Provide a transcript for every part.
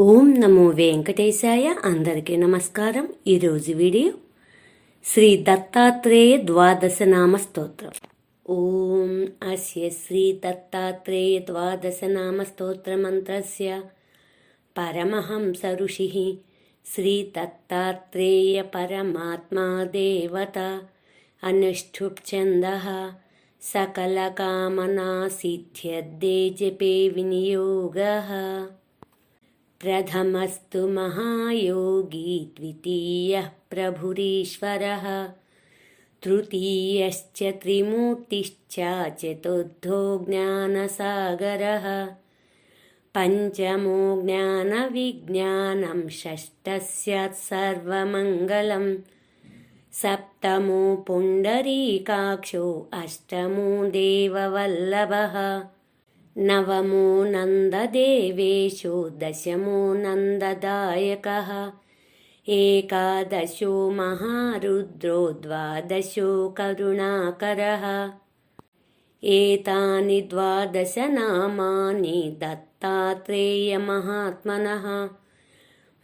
ఓం నమో వెంకటేశాయ. అందరికీ నమస్కారం. ఈరోజు వీడియో శ్రీ దత్తాత్రేయ ద్వాదశ నామ స్తోత్రం ఓం అస్య శ్రీ దత్తాత్రేయ ద్వాదశ నామ స్తోత్ర మంత్రస్య. పరమహంస ఋషి శ్రీ దత్తాత్రేయ పరమాత్మా దేవత అనుష్ఠుప్ఛంద సకలకామనా సిద్ధ్యద్దే జపే వినియోగ. प्रथमस्तु महायोगी द्वितीयः प्रभुरीश्वरः तृतीयश्च त्रिमूर्तिश्च चतुर्थो ज्ञानसागरः पञ्चमो ज्ञानविज्ञानं षष्ठः स्यात् सर्वमङ्गलम् सप्तमो पुण्डरीकाक्षो अष्टमो देववल्लभः नवमो नन्ददेवेशो दशमो नन्ददायकः। एकादशो महारुद्रो द्वादशो करुणाकरः। एतानि द्वादशनामानि दत्तात्रेयमहात्मनः।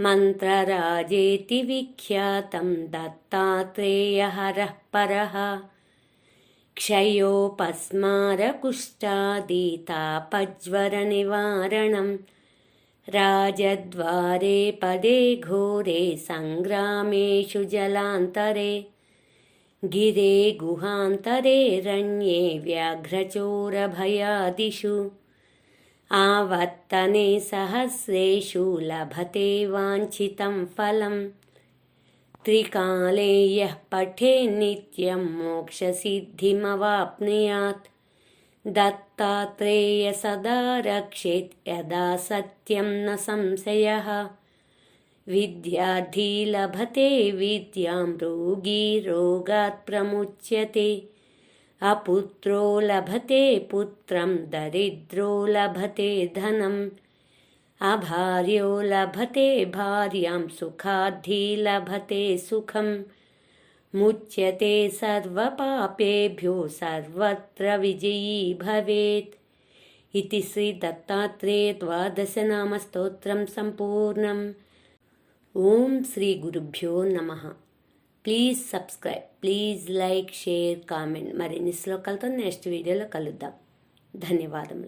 मन्त्रराजेति विख्यातं दत्तात्रेयहरः परः क्षयोपस्मारकुष्ठादितापज्वरनिवारणं राजद्वारे पदे घोरे सङ्ग्रामेषु जलान्तरे गिरे गुहान्तरे रण्ये व्याघ्रचोरभयादिषु। आवर्तने सहस्रेषु लभते वाञ्छितं फलम् त्रिकाले यः पठे नित्यं मोक्षसिद्धिमवाप्नुयात् दत्तात्रेय सदा रक्षेत् यदा सत्यं न संशयः विद्यार्थी लभते विद्यां रोगी रोगात् प्रमुच्यते अपुत्रो लभते पुत्रं दरिद्रो लभते धनम् अभार्यो लभते भार्यां सुखाद्धि लभते सुखम् मुच्यते सर्वपापेभ्यो सर्वत्र विजयी भवेत् इति श्रीदत्तात्रेय द्वादशनामस्तोत्रं सम्पूर्णम् ॐ श्रीगुरुभ्यो నమః please subscribe please like share comment మరిన్ని శ్లోకాలతో నెక్స్ట్ వీడియోలో కలుద్దాం ధన్యవాదములు